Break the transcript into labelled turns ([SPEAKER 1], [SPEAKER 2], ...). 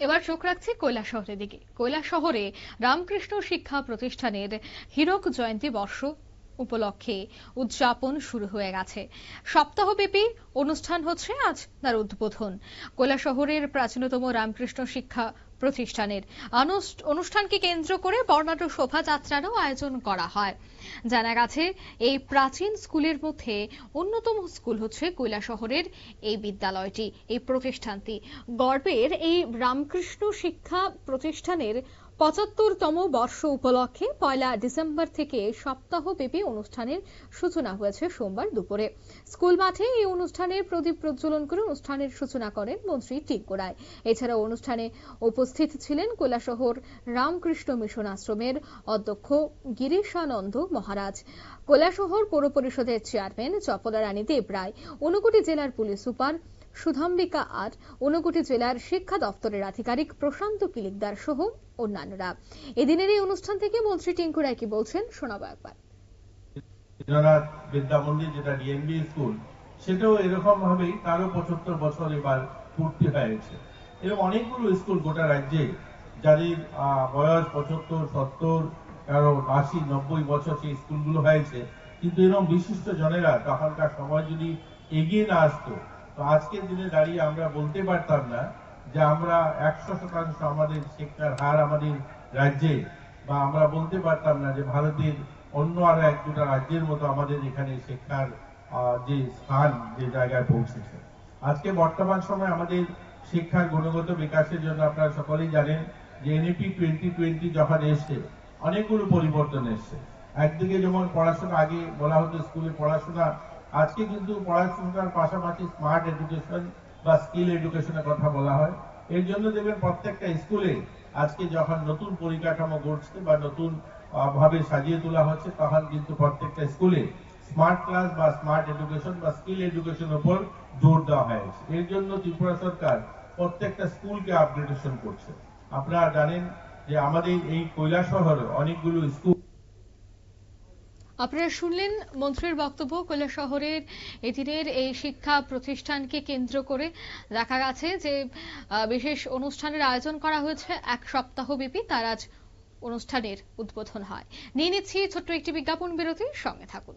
[SPEAKER 1] এবার চোখ রাখছি শহরের দিকে। শহরে রামকৃষ্ণ শিক্ষা প্রতিষ্ঠানের হীরক জয়ন্তী বর্ষ উপলক্ষে উদযাপন শুরু হয়ে গেছে। সপ্তাহব্যাপী অনুষ্ঠান হচ্ছে আজ তার উদ্বোধন। শহরের প্রাচীনতম রামকৃষ্ণ শিক্ষা প্রতিষ্ঠানের অনুষ্ঠানকে কেন্দ্র করে বর্ণাঢ্য শোভাযাত্রারও আয়োজন করা হয়। জানা গেছে, এই প্রাচীন স্কুলের মধ্যে অন্যতম স্কুল হচ্ছে শহরের এই বিদ্যালয়টি। এই প্রতিষ্ঠানটি গর্বের এই রামকৃষ্ণ শিক্ষা প্রতিষ্ঠানের পঁচাত্তরতম বর্ষ উপলক্ষে পয়লা ডিসেম্বর থেকে সপ্তাহব্যাপী অনুষ্ঠানের সূচনা হয়েছে সোমবার দুপুরে। স্কুল মাঠে এই অনুষ্ঠানের প্রদীপ প্রজ্বলন করে অনুষ্ঠানের সূচনা করেন মন্ত্রী টিঙ্কু রায়। এছাড়াও অনুষ্ঠানে উপস্থিত ছিলেন কৈলাসহর রামকৃষ্ণ মিশন আশ্রমের অধ্যক্ষ গিরিশানন্দ মহারাজ। কৈলাসহর পৌর পরিষদের চেয়ারম্যান চপলা রানী দেব রায়। ঊনকোটি জেলার পুলিশ সুপার সুধাম্বিকা আর ঊনকোটি জেলার শিক্ষা দপ্তরের আধিকারিক প্রশান্ত কিলিকদার সহ অন্যান্যরা। এদিনের এই অনুষ্ঠান থেকে মন্ত্রী টিঙ্কু রায় কি বলছেন, শোনাবো একবার।
[SPEAKER 2] বিদ্যা মন্দির যেটা ডিএনবি স্কুল, সেটাও এরকম ভাবেই তারও পঁচাত্তর বছর এবার পূর্তি হয়েছে। অনেকগুলো স্কুল গোটা রাজ্যে, যাদের বয়স পঁচাত্তর, সত্তর, কারও আশি, নব্বই বছর সেই স্কুলগুলো হয়েছে, কিন্তু এরকম বিশিষ্ট জনেরা তখনকার সময় যদি এগিয়ে না আসতো তো আজকের দিনে দাঁড়িয়ে আমরা বলতে পারতাম না যে আমরা একশো শতাংশ আমাদের শিক্ষার হার আমাদের রাজ্যে, বা আমরা বলতে পারতাম না যে ভারতের অন্য আরও এক দুটা রাজ্যের মতো আমাদের এখানে শিক্ষার যে স্থান, যে জায়গায় পৌঁছেছে। আজকে বর্তমান সময় আমাদের শিক্ষার গুণগত বিকাশের জন্য আপনারা সকলেই জানেন যে এনইপি টোয়েন্টি টোয়েন্টি যখন এসছে, অনেকগুলো পরিবর্তন এসছে। একদিকে যেমন পড়াশোনা, আগে বলা হতো স্কুলে পড়াশোনা আজকে কিন্তু পড়াশোনার পাশাপাশি স্মার্ট এডুকেশন বা স্কিল এডুকেশনের কথা বলা হয়। এর জন্য দেখবেন প্রত্যেকটা স্কুলে আজকে যখন নতুন পরিকাঠামো গড়ছে বা নতুন ভাবে সাজিয়ে তোলা হচ্ছে, তখন কিন্তু প্রত্যেকটা স্কুলে স্মার্ট ক্লাস বা স্মার্ট এডুকেশন বা স্কিল এডুকেশন উপর জোর দেওয়া হয়েছে। এর জন্য ত্রিপুরা সরকার প্রত্যেকটা স্কুলকে আপগ্রেডেশন করছে। আপনারা জানেন যে আমাদের এই কৈলা শহরে অনেকগুলো স্কুল
[SPEAKER 1] আপনারা শুনলেন মন্ত্রীর বক্তব্য কৈলা শহরের এদিনের এই শিক্ষা প্রতিষ্ঠানকে কেন্দ্র করে দেখা গেছে যে বিশেষ অনুষ্ঠানের আয়োজন করা হয়েছে এক সপ্তাহ ব্যাপী তার আজ অনুষ্ঠানের উদ্বোধন হয়। নিয়ে নিচ্ছি ছোট্ট একটি বিজ্ঞাপন বিরতির সঙ্গে থাকুন।